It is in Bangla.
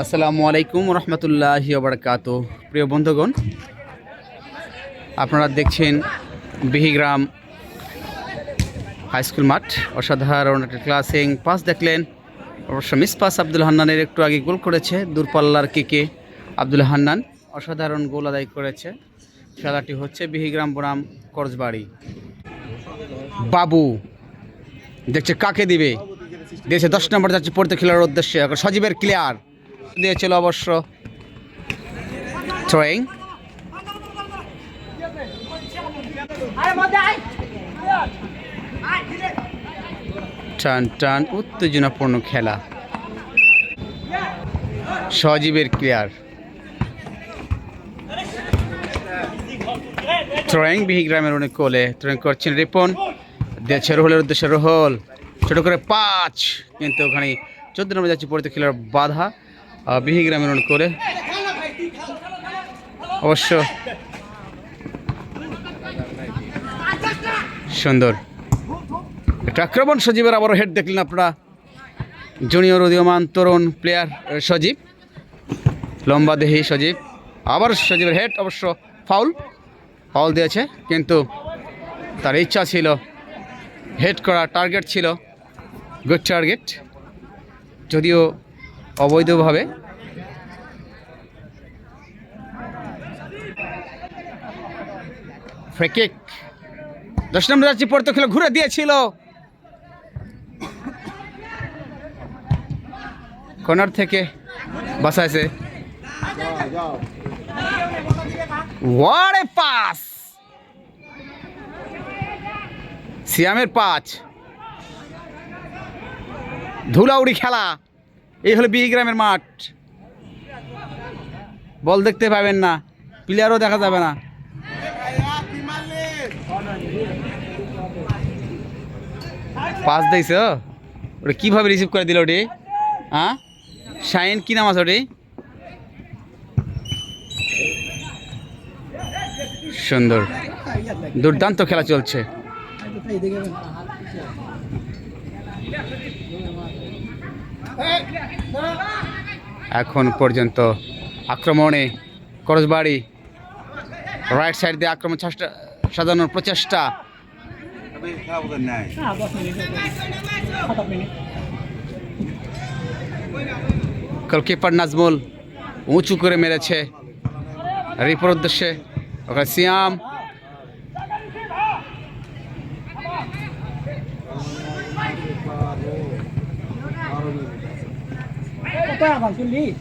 আসসালামু আলাইকুম রহমতুল্লাহ বারকাত প্রিয় বন্ধুগণ, আপনারা দেখছেন বিহিগ্রাম হাই স্কুল মাঠ। অসাধারণ একটা ক্লাসিং পাস দেখলেন। অবশ্য মিস পাস আব্দুল হান্নানের একটু আগে গোল করেছে। দূরপাল্লার কিকে আব্দুল হান্নান অসাধারণ গোল আদায় করেছে। খেলাটি হচ্ছে বিহিগ্রাম বনাম করজবাড়ি বাবু, দেখছে কাকে দিবে? দিয়েছে দশ নম্বর যাচ্ছে পড়তে খেলার উদ্দেশ্যে। সজীবের ক্লিয়ার দিয়েছিল অবশ্য। থ্রোয়িং টান টান, উত্তেজনাপূর্ণ খেলা। সজীবের ক্লিয়ার। থ্রোয়িং বিহিগ্রামের অনেক কোলে থ্রোয়িং করছেন রিপন। দিয়েছে রোহলের উদ্দেশ্যে রোহল। ছোট করে পাঁচ, কিন্তু ওখানে চোদ্দ নম্বর যাচ্ছে পড়তে খেলার বাধা। আহ, বিহিগ্রামের অনেক কোলে অবশ্য সুন্দর। একটা আক্রমণ সজীবের আবারও হেড দেখলেন আপনারা। জুনিয়র উদীয়মান তরুণ প্লেয়ার সজীব। লম্বা দেহি সজীব। আবার সজীবের হেড অবশ্য ফাউল ফাউল দিয়েছে কিন্তু তার ইচ্ছা ছিল হেড করা টার্গেট ছিল গুড টার্গেট যদিও অবৈধভাবে। ফ্রেকিক দশ নম্বর যাচ্ছি পড়তে খেলে ঘুরে দিয়েছিল। কর্নার থেকে বাসাইছে পাস সিয়ামের পাঁচ। ধুলাউড়ি খেলা। এই হলো বিগ্রামের মাঠ। বল দেখতে পাবেন না। প্লেয়ারও দেখা যাবে না। পাস দিয়েছ ওটা কীভাবে রিসিভ করে দিল ওটি? হ্যাঁ শাইন কী নাম আছে ওটি? সুন্দর। দুর্দান্ত খেলা চলছে। এখন পর্যন্ত আক্রমণে করজবাড়ি রাইট সাইড দিয়ে আক্রমণ সাজানোর প্রচেষ্টা। গোলকিপার নাজমুল উঁচু করে মেরেছে। রিপোর উদ্দেশ্যে। ওখানে সিয়াম 办法去立。